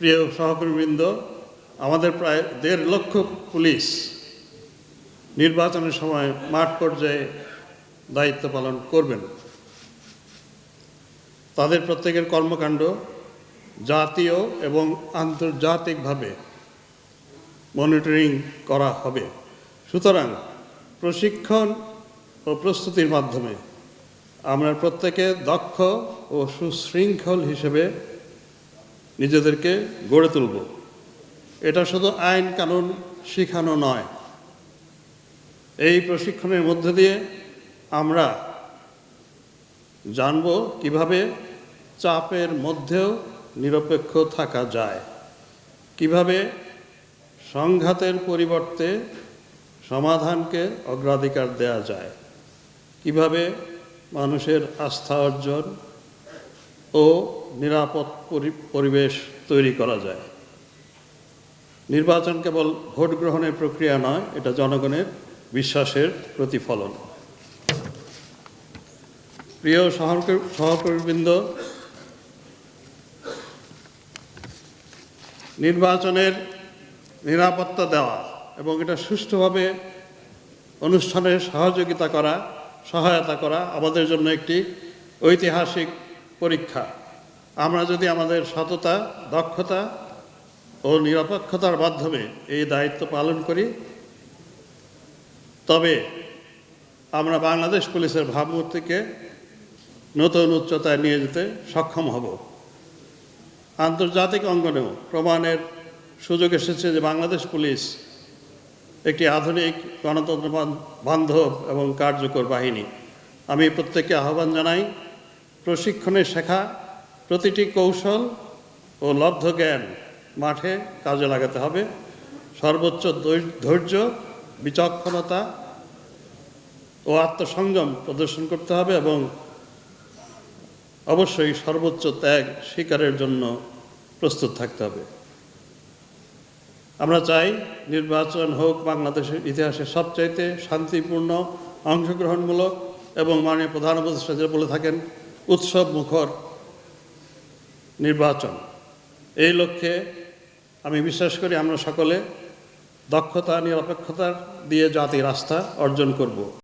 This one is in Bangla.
প্রিয় সহকর্মীবৃন্দ, আমাদের প্রায় দেড় লক্ষ পুলিশ নির্বাচনের সময় মাঠ পর্যায়ে দায়িত্ব পালন করবেন। তাদের প্রত্যেকের কর্মকাণ্ড জাতীয় এবং আন্তর্জাতিকভাবে মনিটরিং করা হবে। সুতরাং প্রশিক্ষণ ও প্রস্তুতির মাধ্যমে আমরা প্রত্যেকে দক্ষ ও সুশৃঙ্খল হিসেবে নিজেদেরকে গড়ে তুলব। এটা শুধু আইন কানুন শিখানো নয়। এই প্রশিক্ষণের মধ্যে দিয়ে আমরা জানব কীভাবে চাপের মধ্যেও নিরপেক্ষ থাকা যায়। কীভাবে সংঘাতের পরিবর্তে সমাধানকে অগ্রাধিকার দেয়া যায়। কীভাবে মানুষের আস্থা অর্জন ও নিরাপদ পরি- পরিবেশ তৈরি করা যায়। নির্বাচন কেবল ভোট গ্রহণের প্রক্রিয়া নয়, এটা জনগণের বিশ্বাসের প্রতিফলন। প্রিয় সহকর্মী সহকর্মীবৃন্দ, নির্বাচনের নিরাপত্তা দেওয়া এবং এটা সুষ্ঠুভাবে অনুষ্ঠানের সহযোগিতা করা, সহায়তা করা আমাদের জন্য একটি ঐতিহাসিক পরীক্ষা। আমরা যদি আমাদের সততা, দক্ষতা ও নিরপেক্ষতার মাধ্যমে এই দায়িত্ব পালন করি, তবে আমরা বাংলাদেশ পুলিশের ভাবমূর্তিকে নতুন উচ্চতায় নিয়ে যেতে সক্ষম হব। আন্তর্জাতিক অঙ্গনেও প্রমাণের সুযোগ এসেছে যে বাংলাদেশ পুলিশ একটি আধুনিক গণতন্ত্র বান্ধব এবং কার্যকর বাহিনী। আমি প্রত্যেককে আহ্বান জানাই প্রশিক্ষণে শেখা প্রতিটি কৌশল ও লব্ধ জ্ঞান মাঠে কাজে লাগাতে হবে। সর্বোচ্চ ধৈর্য, বিচক্ষণতা ও আত্মসংযম প্রদর্শন করতে হবে এবং অবশ্যই সর্বোচ্চ ত্যাগ শিকারের জন্য প্রস্তুত থাকতে হবে। আমরা চাই নির্বাচন হোক বাংলাদেশের ইতিহাসে সবচাইতে শান্তিপূর্ণ, অংশগ্রহণমূলক এবং মাননীয় প্রধান উপদেষ্টা যে বলে থাকেন, উৎসব মুখর নির্বাচন। এই লক্ষ্যে আমি বিশ্বাস করি আমরা সকলে দক্ষতা, নিরপেক্ষতা দিয়ে জাতির আস্থা অর্জন করব।